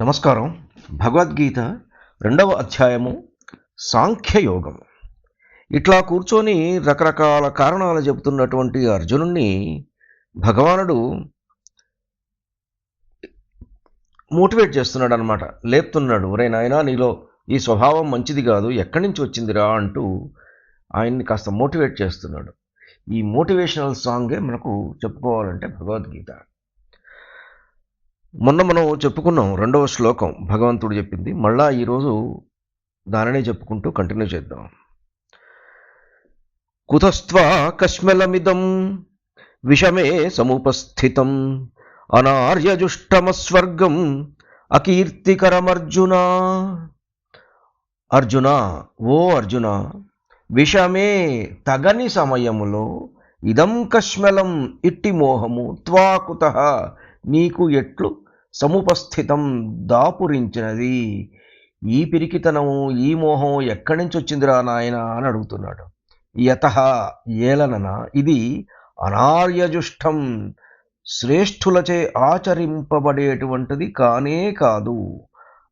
నమస్కారం. భగవద్గీత రెండవ అధ్యాయము సాంఖ్యయోగం ఇట్లా కూర్చొని రకరకాల కారణాలు చెబుతున్నటువంటి అర్జునుణ్ణి భగవానుడు మోటివేట్ చేస్తున్నాడు అనమాట లేపుతున్నాడు. ఒరే నాయనా నీలో ఈ స్వభావం మంచిది కాదు. ఎక్కడి నుంచి వచ్చిందిరా? అంటూ ఆయన్ని కాస్త మోటివేట్ చేస్తున్నాడు. ఈ మోటివేషనల్ సాంగే మనకు చెప్పుకోవాలంటే భగవద్గీత. మొన్న మనం చెప్పుకున్నాం రెండవ శ్లోకం. భగవంతుడు చెప్పింది. మళ్ళా ఈరోజు దానినే చెప్పుకుంటూ కంటిన్యూ చేద్దాం. కుతస్త్వా కశ్మలమిదం విషమే సముపస్థితం. అనార్యజుష్టమస్వర్గం అకీర్తికరమర్జున. అర్జున ఓ అర్జున విషమే తగని సమయములో ఇదం కశ్మలం ఇట్టి మోహము త్వాకుత నీకు ఎట్లు సముపస్థితం దాపురించినది. ఈ పిరికితనము ఈ మోహం ఎక్కడి నుంచి వచ్చిందిరా నాయన అని అడుగుతున్నాడు. యత ఏలనన ఇది అనార్యజుష్టం శ్రేష్ఠులచే ఆచరింపబడేటువంటిది కానే కాదు.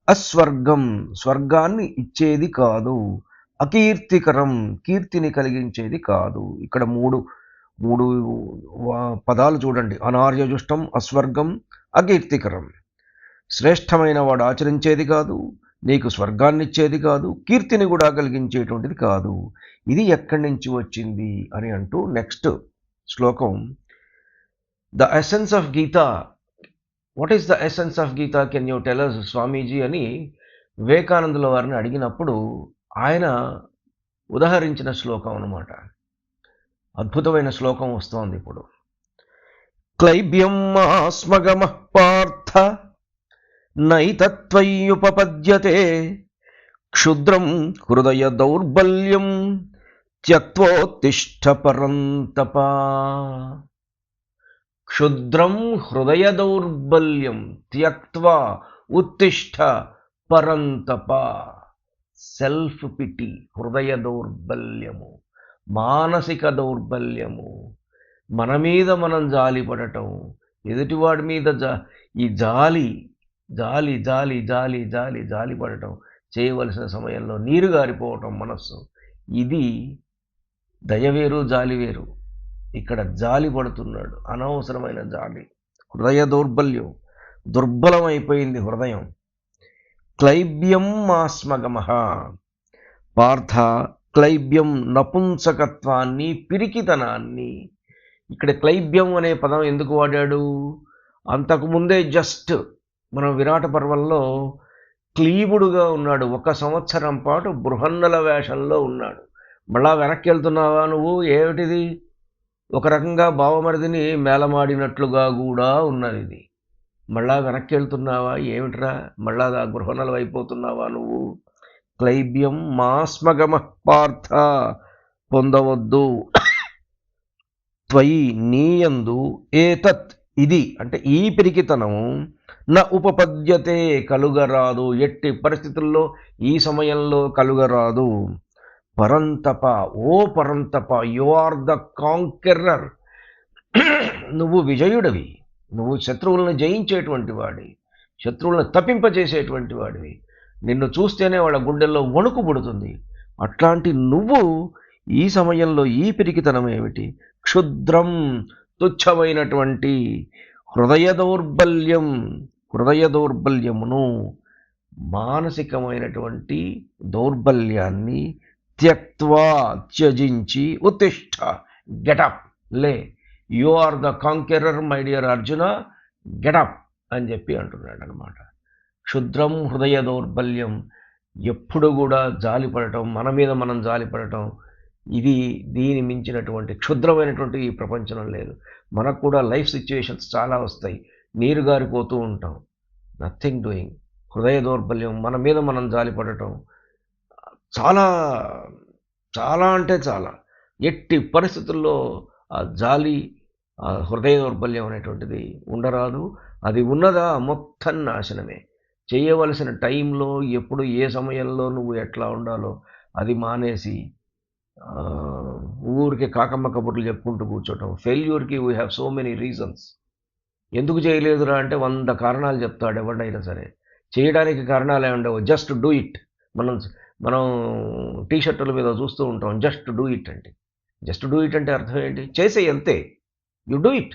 అస్వర్గం స్వర్గాన్ని ఇచ్చేది కాదు. అకీర్తికరం కీర్తిని కలిగించేది కాదు. ఇక్కడ మూడు మూడు పదాలు చూడండి. అనార్యజుష్టం అస్వర్గం అకీర్తికరం. శ్రేష్టమైన వాడు ఆచరించేది కాదు నీకు స్వర్గాన్నిచ్చేది కాదు కీర్తిని కూడా కలిగించేటువంటిది కాదు. ఇది ఎక్కడి నుంచి వచ్చింది అని అంటూ నెక్స్ట్ శ్లోకం. The essence of Gita what is the essence of Gita can you tell us Swamiji అని వివేకానందుల వారిని అడిగినప్పుడు ఆయన ఉదహరించిన శ్లోకం అన్నమాట. అద్భుతమైన శ్లోకం వస్తోంది ఇప్పుడు. క్లైబ్యం ఆస్మగమ పార్థ నైతత్వయుపపద్యతే క్షుద్రం హృదయ దౌర్బల్యం త్యక్వోత్తిష్ట పరంతప క్షుద్రం హృదయ దౌర్బల్యం త్యక్వా ఉత్తిష్ట పరంతప సెల్ఫ్ పిటి హృదయ దౌర్బల్యము మానసిక దౌర్బల్యము మన మీద మనం జాలి పడటం ఎదుటివాడి మీద జా ఈ జాలి జాలి జాలి జాలి జాలి జాలి పడటం చేయవలసిన సమయంలో నీరు గారిపోవటం మనస్సు. ఇది దయవేరు జాలి వేరు. ఇక్కడ జాలి పడుతున్నాడు. అనవసరమైన జాలి. హృదయ దౌర్బల్యం. దుర్బలమైపోయింది హృదయం. క్లైబ్యం మాస్మగమ పార్థ క్లైబ్యం నపుంసకత్వాన్ని పిరికితనాన్ని ఇక్కడ క్లైబ్యం అనే పదం ఎందుకు వాడాడు? అంతకుముందే జస్ట్ మనం విరాట పర్వంలో క్లీబుడుగా ఉన్నాడు. ఒక సంవత్సరం పాటు బృహన్నల వేషంలో ఉన్నాడు. మళ్ళా వెనక్కి వెళ్తున్నావా నువ్వు? ఏమిటిది? ఒక రకంగా బావమరిదిని మేలమాడినట్లుగా కూడా ఉన్నది ఇది మళ్ళా వెనక్కి వెళ్తున్నావా ఏమిట్రా? మళ్ళా ఆ గృహణలు అయిపోతున్నావా నువ్వు? క్లైబ్యం మాస్మగమ పార్థ. పొందవద్దు. త్వయి నీయందు ఏతత్ ఇది. అంటే ఈ పిరికితనము న ఉపపద్యతే కలుగరాదు. ఎట్టి పరిస్థితుల్లో ఈ సమయంలో కలుగరాదు. Parantapa O Parantapa you are the conqueror నువ్వు విజయుడివి. నువ్వు శత్రువులను జయించేటువంటి వాడి శత్రువులను తప్పింపజేసేటువంటి వాడివి. నిన్ను చూస్తేనే వాళ్ళ గుండెల్లో వణుకు పుడుతుంది. అట్లాంటి నువ్వు ఈ సమయంలో ఈ పిరికితనం ఏమిటి? క్షుద్రం తుచ్చమైనటువంటి హృదయ దౌర్బల్యం హృదయ దౌర్బల్యమును మానసికమైనటువంటి దౌర్బల్యాన్ని త్యక్వా త్యజించి ఉత్తిష్ట. గెటప్ లే. You are the conqueror my dear Arjuna. Get up అని చెప్పి అంటున్నాడు అనమాట క్షుద్రం హృదయ దౌర్బల్యం ఎప్పుడు కూడా జాలిపడటం మన మీద మనం జాలిపడటం ఇది దీని మించినటువంటి క్షుద్రమైనటువంటి ఈ ప్రపంచంలో లేదు. మనకు కూడా లైఫ్ సిచ్యువేషన్స్ చాలా వస్తాయి. నీరు గారిపోతూ ఉంటాం. Nothing doing. హృదయ దౌర్బల్యం మన మీద మనం జాలి పడటం చాలా చాలా అంటే చాలా. ఎట్టి పరిస్థితుల్లో ఆ జాలి ఆ హృదయ దౌర్బల్యం అనేటువంటిది ఉండరాదు. అది ఉన్నదా మొత్తం నాశనమే. చేయవలసిన టైంలో ఎప్పుడు ఏ సమయంలో నువ్వు ఎట్లా ఉండాలో అది మానేసి ఊరికే కాకమ్మ కబుర్లు చెప్పుకుంటూ కూర్చోటం. ఫెయిల్యూర్కి we have so many reasons ఎందుకు చేయలేదురా అంటే వంద కారణాలు చెప్తాడు ఎవడైనా సరే. చేయడానికి కారణాలు ఏమి ఉండవు జస్ట్ డూ ఇట్ మనం మనం టీ షర్టుల మీద చూస్తూ ఉంటాం. జస్ట్ డూ ఇట్ అంటే. జస్ట్ డూ ఇట్ అంటే అర్థం ఏంటి? చేసే అంతే. యు డూ ఇట్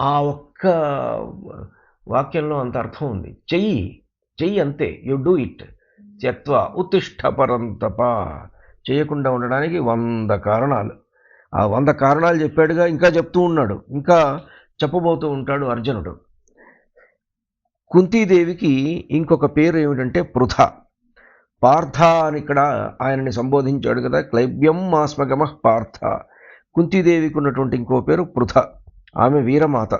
ఆ ఒక్క వాక్యంలో అంత అర్థం ఉంది. చెయ్యి. చెయ్యి అంతే. యు డూ ఇట్ త్యక్వ ఉత్తిష్ట పరంతప. చేయకుండా ఉండడానికి వంద కారణాలు. ఆ వంద కారణాలు చెప్పాడుగా ఇంకా చెప్తూ ఉన్నాడు. ఇంకా చెప్పబోతూ ఉంటాడు అర్జునుడు. కుంతీదేవికి ఇంకొక పేరు ఏమిటంటే పృథ. పార్థ అని ఇక్కడ ఆయనని సంబోధించాడు కదా క్లైబ్యం మాస్మగమ పార్థ. కుంతీదేవికి ఉన్నటువంటి ఇంకో పేరు పృథ. ఆమె వీరమాత.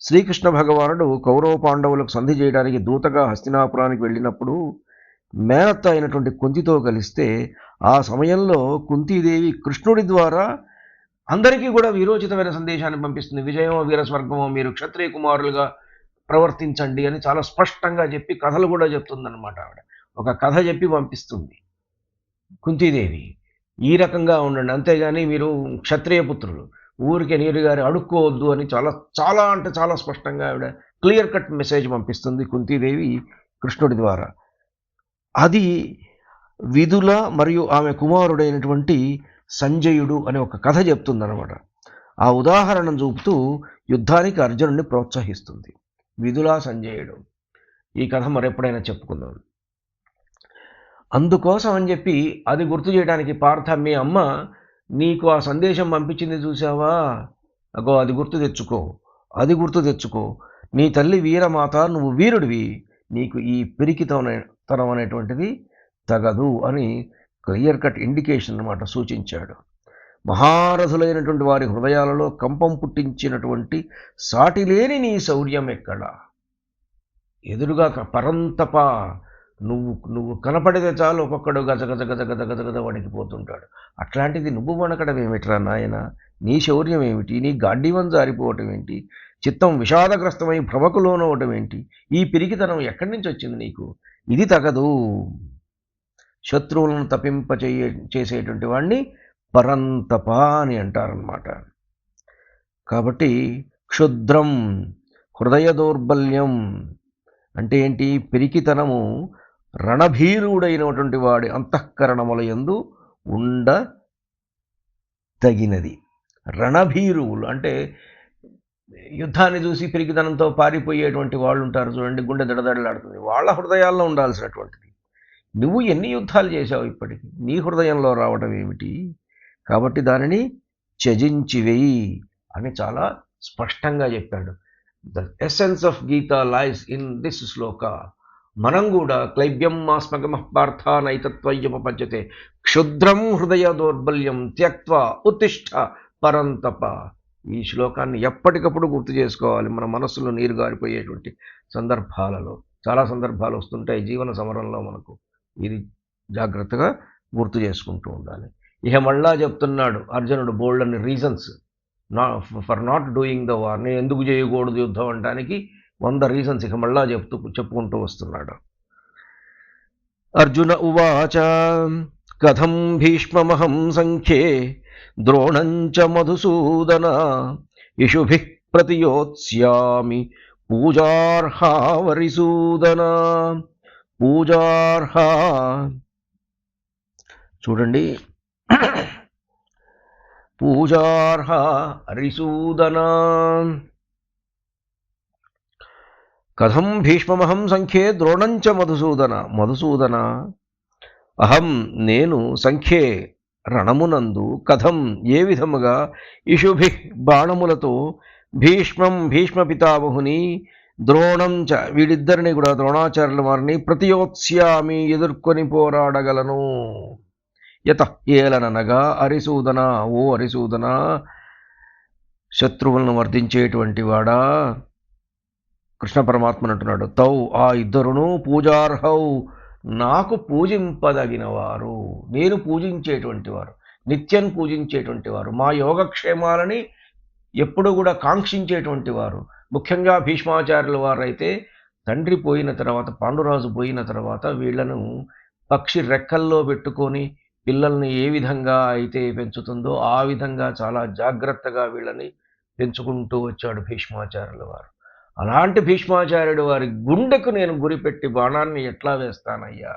శ్రీకృష్ణ భగవానుడు కౌరవ పాండవులకు సంధి చేయడానికి దూతగా హస్తినాపురానికి వెళ్ళినప్పుడు మేనత్త అయినటువంటి కుంతితో కలిస్తే ఆ సమయంలో కుంతీదేవి కృష్ణుడి ద్వారా అందరికీ కూడా వీరోచితమైన సందేశాన్ని పంపిస్తుంది. విజయమో వీరస్వర్గమో మీరు క్షత్రియ కుమారులుగా ప్రవర్తించండి అని చాలా స్పష్టంగా చెప్పి కథలు కూడా చెప్తుందన్నమాట ఆవిడ. ఒక కథ చెప్పి పంపిస్తుంది కుంతీదేవి. ఈ రకంగా ఉండండి. అంతేగాని మీరు క్షత్రియ పుత్రులు ఊరికే నీరు గారి అడుక్కోవద్దు అని చాలా చాలా అంటే చాలా స్పష్టంగా ఆవిడ క్లియర్ కట్ మెసేజ్ పంపిస్తుంది కుంతీదేవి కృష్ణుడి ద్వారా. అది విధుల మరియు ఆమె కుమారుడైనటువంటి సంజయుడు అనే ఒక కథ చెప్తుందనమాట ఆ ఉదాహరణను చూపుతూ యుద్ధానికి అర్జునుడిని ప్రోత్సహిస్తుంది. విధులా సంజయుడు. ఈ కథ మరెప్పుడైనా చెప్పుకుందాం. అందుకోసం అని చెప్పి అది గుర్తు చేయడానికి పార్థ మీ అమ్మ నీకు ఆ సందేశం పంపించింది చూసావా అగో అది గుర్తు తెచ్చుకో. అది గుర్తు తెచ్చుకో. నీ తల్లి వీరమాత నువ్వు వీరుడివి. నీకు ఈ పిరికితనం అనేటువంటిది తగదు అని క్లియర్ కట్ ఇండికేషన్ అనమాట సూచించాడు. మహారథులైనటువంటి వారి హృదయాలలో కంపం పుట్టించినటువంటి సాటిలేని నీ శౌర్యం ఎక్కడ? ఎదురుగా పరంతప నువ్వు నువ్వు కనపడితే చాలు ఒక్కొక్కడు గజ గజ గజ గజ గజ గజ వణికిపోతుంటాడు. అట్లాంటిది నువ్వు వణకడం ఏమిట్రా నాయన? నీ శౌర్యం ఏమిటి? నీ గాడ్డివం జారిపోవటం ఏంటి? చిత్తం విషాదగ్రస్తమై భ్రమకులోనవటం ఏంటి? ఈ పిరికితనం ఎక్కడి నుంచి వచ్చింది నీకు? ఇది తగదు. శత్రువులను తప్పింప చేయ చేసేటువంటి వాడిని పరంతప అని అంటారనమాట కాబట్టి క్షుద్రం హృదయ దౌర్బల్యం అంటే ఏంటి? పెరికితనము రణభీరుడైనటువంటి వాడి అంతఃకరణముల ఎందు ఉండ తగినది. రణభీరువులు అంటే యుద్ధాన్ని చూసి పెరిగితనంతో పారిపోయేటువంటి వాళ్ళు ఉంటారు చూడండి గుండె దడదడలాడుతుంది. వాళ్ళ హృదయాల్లో ఉండాల్సినటువంటిది. నువ్వు ఎన్ని యుద్ధాలు చేశావు ఇప్పటికి? నీ హృదయంలో రావడం ఏమిటి? కాబట్టి దానిని త్యజించివేయి అని చాలా స్పష్టంగా చెప్పాడు. The essence of Gita lies in this shloka. మనం కూడా క్లైబ్యం మాస్మగమ పార్థ నైతత్వయ్యపద్యతే క్షుద్రం హృదయ దౌర్బల్యం త్యక్వ ఉత్తిష్ట పరంతప. ఈ శ్లోకాన్ని ఎప్పటికప్పుడు గుర్తు చేసుకోవాలి. మన మనస్సులో నీరు గారిపోయేటువంటి సందర్భాలలో. చాలా సందర్భాలు వస్తుంటాయి జీవన సమరంలో మనకు. ఇది జాగ్రత్తగా గుర్తు చేసుకుంటూ ఉండాలి. ఇక మళ్ళా చెప్తున్నాడు అర్జునుడు బోల్డ్ అని రీజన్స్ నా for not doing the war నేను ఎందుకు చేయకూడదు యుద్ధం అనడానికి వంద రీజన్స్ ఇక మళ్ళా చెప్తూ చెప్పుకుంటూ వస్తున్నాడు. అర్జున ఉవాచ కథం భీష్మమహం సంఖ్యే ద్రోణంచ మధుసూదన ఇషుభి ప్రతియోత్స్యామి పూజార్హావరిసూదన. పూజార్హ. చూడండి. పూజార్హ హరిసూదన. కథం భీష్మమహం సంఖ్యే ద్రోణంచ మధుసూదన. మధుసూదన. అహం నేను సంఖ్యే రణమునందు కథం ఏ విధముగా ఇషుభి బాణములతో భీష్మం భీష్మ పితామహుని ద్రోణం చ వీడిద్దరిని కూడా ద్రోణాచార్యుల వారిని ప్రతియోత్స్యామి ఎదుర్కొని పోరాడగలను. యత ఏలననగా అరిసూదన ఓ అరిసూదన శత్రువులను వర్ధించేటువంటి వాడా? కృష్ణ పరమాత్మను అంటున్నాడు. తౌ ఆ ఇద్దరును పూజార్హౌ నాకు పూజింపదగిన వారు నేను పూజించేటువంటి వారు నిత్యం పూజించేటువంటి వారు మా యోగక్షేమాలని ఎప్పుడు కూడా కాంక్షించేటువంటి వారు. ముఖ్యంగా భీష్మాచార్యుల వారైతే తండ్రి పోయిన తర్వాత పాండురాజు పోయిన తర్వాత వీళ్ళను పక్షి రెక్కల్లో పెట్టుకొని పిల్లల్ని ఏ విధంగా అయితే పెంచుతుందో ఆ విధంగా చాలా జాగ్రత్తగా వీళ్ళని పెంచుకుంటూ వచ్చాడు భీష్మాచార్యుల వారు. అలాంటి భీష్మాచార్యుడు వారి గుండెకు నేను గురిపెట్టి బాణాన్ని ఎట్లా వేస్తానయ్యా?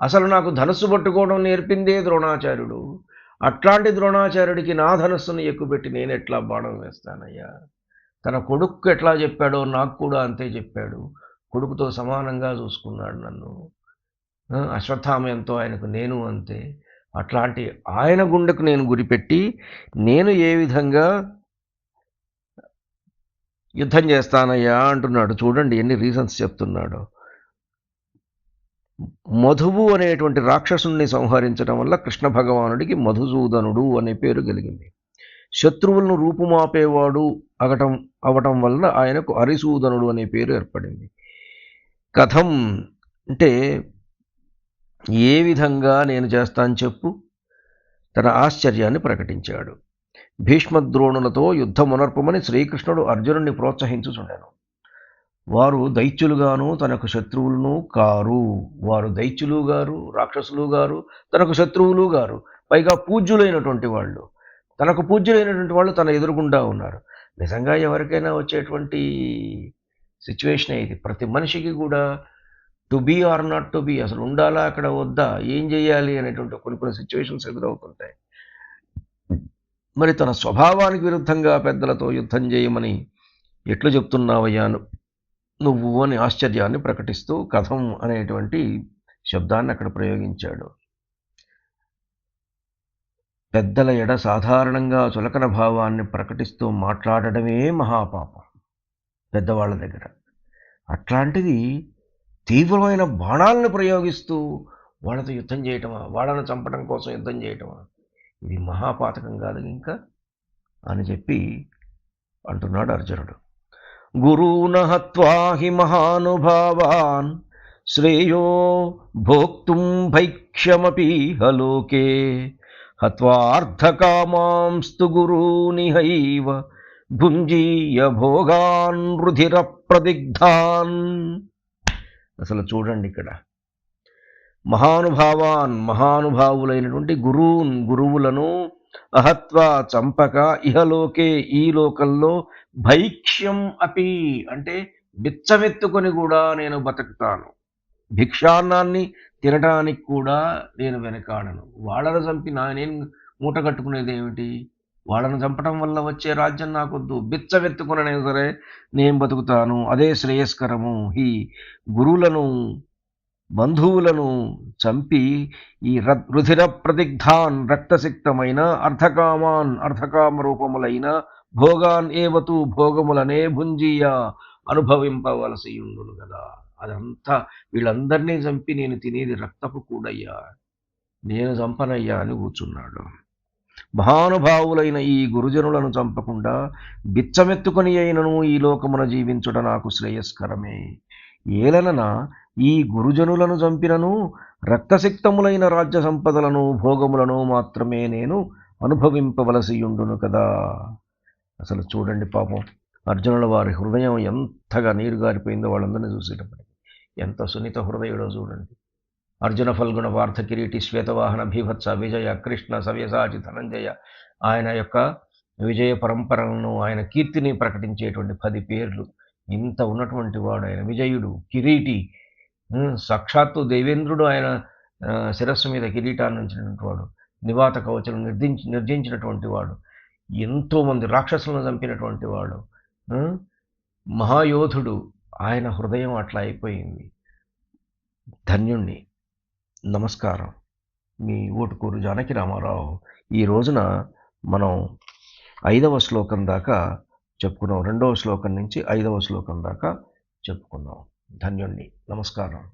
అసలు నాకు ధనుస్సు పట్టుకోవడం నేర్పిందే ద్రోణాచార్యుడు. అట్లాంటి ద్రోణాచార్యుడికి నా ధనుస్సును ఎక్కుపెట్టి నేను ఎట్లా బాణం వేస్తానయ్యా? తన కొడుకు ఎట్లా చెప్పాడో నాకు కూడా అంతే చెప్పాడు. కొడుకుతో సమానంగా చూసుకున్నాడు నన్ను. అశ్వత్థామయంతో ఆయనకు నేను అంతే. అట్లాంటి ఆయన గుండెకు నేను గురిపెట్టి నేను ఏ విధంగా యుద్ధం చేస్తానయ్యా అంటున్నాడు. చూడండి ఎన్ని రీజన్స్ చెప్తున్నాడు. మధువు అనేటువంటి రాక్షసుని సంహరించడం వల్ల కృష్ణ భగవానుడికి మధుసూదనుడు అనే పేరు కలిగింది. శత్రువులను రూపుమాపేవాడు అవటం అవటం వలన ఆయనకు హరిసూదనుడు అనే పేరు ఏర్పడింది. కథం అంటే ఏ విధంగా నేను చేస్తాను చెప్పు? తన ఆశ్చర్యాన్ని ప్రకటించాడు. భీష్మద్రోణులతో యుద్ధమునర్పమని శ్రీకృష్ణుడు అర్జునుడిని ప్రోత్సహించుచున్నాను వారు దైత్యులుగాను తనకు శత్రువులను కారు. వారు దైత్యులు గారు రాక్షసులు గారు తనకు శత్రువులు గారు. పైగా పూజ్యులైనటువంటి వాళ్ళు. తనకు పూజ్యులైనటువంటి వాళ్ళు తన ఎదురుగుండా ఉన్నారు. నిజంగా ఎవరికైనా వచ్చేటువంటి సిచ్యువేషన్ ఇది. ప్రతి మనిషికి కూడా to be or not to be అసలు ఉండాలా అక్కడ వద్దా ఏం చేయాలి అనేటువంటి కొన్ని కొన్ని సిచ్యువేషన్స్ ఎదురవుతుంటాయి మరి తన స్వభావానికి విరుద్ధంగా పెద్దలతో యుద్ధం చేయమని ఎట్లు చెప్తున్నావయ్యా నువ్వు అని ఆశ్చర్యాన్ని ప్రకటిస్తూ కథం అనేటువంటి శబ్దాన్ని అక్కడ ప్రయోగించాడు. పెద్దల ఎడ సాధారణంగా చులకన భావాన్ని ప్రకటిస్తూ మాట్లాడడమే మహాపాపం పెద్దవాళ్ళ దగ్గర. అట్లాంటిది తీవ్రమైన బాణాలను ప్రయోగిస్తూ వాళ్ళతో యుద్ధం చేయటమా? వాళ్ళను చంపడం కోసం యుద్ధం చేయటమా? ఇది మహాపాతకం కాదు ఇంకా అని చెప్పి అంటున్నాడు అర్జునుడు. గురూన హి మహానుభావాన్ శ్రేయో భోక్తుం భైక్ష్యమపి లోకే హత్వార్థకామాంస్తు గురూనిహైవ భుంజీయ భోగాన్ రుధిర ప్రదిగ్ధాన్ అసలు చూడండి ఇక్కడ. మహానుభావాన్ మహానుభావులైనటువంటి గురూన్ గురువులను అహత్వ చంపక ఇహలోకే ఈ లోకంలో భైక్ష్యం అపి అంటే బిచ్చమెత్తుకొని కూడా నేను బతుకుతాను. భిక్షాన్నాన్ని తినడానికి కూడా నేను వెనకాడను. వాళ్ళను చంపి నా నేను మూట కట్టుకునేది ఏమిటి? వాళ్ళను చంపడం వల్ల వచ్చే రాజ్యం నాకొద్దు. బిచ్చవెత్తుకునైనా సరే నేను బతుకుతాను. అదే శ్రేయస్కరము. ఈ గురువులను బంధువులను చంపి ఈ రుధిర ప్రదిగ్ధాన్ రక్తసిక్తమైన అర్ధకామాన్ అర్ధకామ రూపములైన భోగాన్ ఏవతు భోగములనే భుంజీయ అనుభవింపవలసి ఉండును కదా. అదంతా వీళ్ళందరినీ చంపి నేను తినేది రక్తపు కూడయ్యా నేను చంపనయ్యా అని కూర్చున్నాడు. మహానుభావులైన ఈ గురుజనులను చంపకుండా బిచ్చమెత్తుకొని అయినను ఈ లోకమున జీవించుట నాకు శ్రేయస్కరమే. ఏలనన ఈ గురుజనులను చంపినను రక్తసిక్తములైన రాజ్య సంపదలను భోగములను మాత్రమే నేను అనుభవింపవలసి ఉండును కదా. అసలు చూడండి పాపం అర్జునుల వారి హృదయం ఎంతగా నీరు గారిపోయిందో వాళ్ళందరినీ చూసేటప్పటికి. ఎంత సున్నిత హృదయుడో చూడండి అర్జున ఫల్గుణ వార్థ కిరీటి శ్వేతవాహన భీభత్స విజయ కృష్ణ సవ్యసాచి ధనంజయ ఆయన యొక్క విజయ పరంపరలను ఆయన కీర్తిని ప్రకటించేటువంటి పది పేర్లు. ఇంత ఉన్నటువంటి వాడు ఆయన విజయుడు కిరీటి. సాక్షాత్తు దేవేంద్రుడు ఆయన శిరస్సు మీద కిరీటాన్ని ఉంచినటువంటి వాడు. నివాత కవచలు నిర్దించి నిర్జించినటువంటి వాడు. ఎంతోమంది రాక్షసులను చంపినటువంటి వాడు. మహాయోధుడు. ఆయన హృదయం అట్లా అయిపోయింది. ధన్యుణ్ణి. నమస్కారం. మీ ఓటుకూరు జానకి రామారావు. ఈ రోజున మనం ఐదవ శ్లోకం దాకా చెప్పుకున్నాం. రెండవ శ్లోకం నుంచి ఐదవ శ్లోకం దాకా చెప్పుకున్నాం. ధన్యుణ్ణి. నమస్కారం.